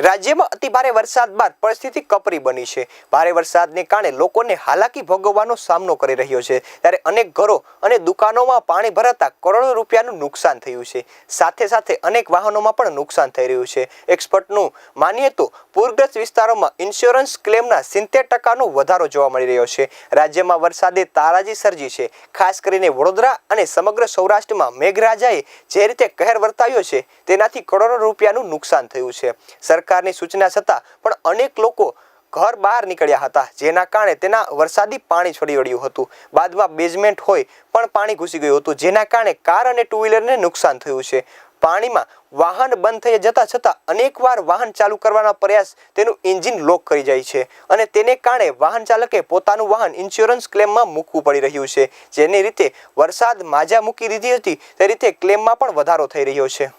રાજ્યમાં અતિભારે વરસાદ બાદ પરિસ્થિતિ કપરી બની છે. ભારે વરસાદને કારણે લોકોને હાલાકી ભોગવવાનો સામનો કરી રહ્યો છે. ત્યારે અનેક ઘરો અને દુકાનોમાં પાણી ભરાતા કરોડો રૂપિયાનું નુકસાન થયું છે. સાથે સાથે અનેક વાહનોમાં પણ નુકસાન થઈ રહ્યું છે. એક્સપર્ટનું માનીએ તો પૂરગ્રસ્ત વિસ્તારોમાં ઇન્સ્યોરન્સ ક્લેમના સિત્તેર ટકાનો વધારો જોવા મળી રહ્યો છે. રાજ્યમાં વરસાદે તારાજી સર્જી છે. ખાસ કરીને વડોદરા અને સમગ્ર સૌરાષ્ટ્રમાં મેઘરાજાએ જે રીતે કહેર વર્તાવ્યો છે, તેનાથી કરોડો રૂપિયાનું નુકસાન થયું છે. સરકારની સૂચના છતાં પણ અનેક લોકો ઘર બહાર નીકળ્યા હતા, જેના કારણે તેના વરસાદી પાણી છોડી વળ્યું હતું. બાદમાં બેઝમેન્ટ હોય પણ પાણી ઘૂસી ગયું હતું, જેના કારણે કાર અને ટુ વ્હીલરને નુકસાન થયું છે. પાણીમાં વાહન બંધ થઈ જતા છતાં અનેકવાર વાહન ચાલુ કરવાના પ્રયાસ તેનું એન્જિન લોક કરી જાય છે અને તેને કારણે વાહન ચાલકે પોતાનું વાહન ઇન્સ્યોરન્સ ક્લેમમાં મૂકવું પડી રહ્યું છે. જેની રીતે વરસાદ માજા મૂકી દીધી હતી, તે રીતે ક્લેમમાં પણ વધારો થઈ રહ્યો છે.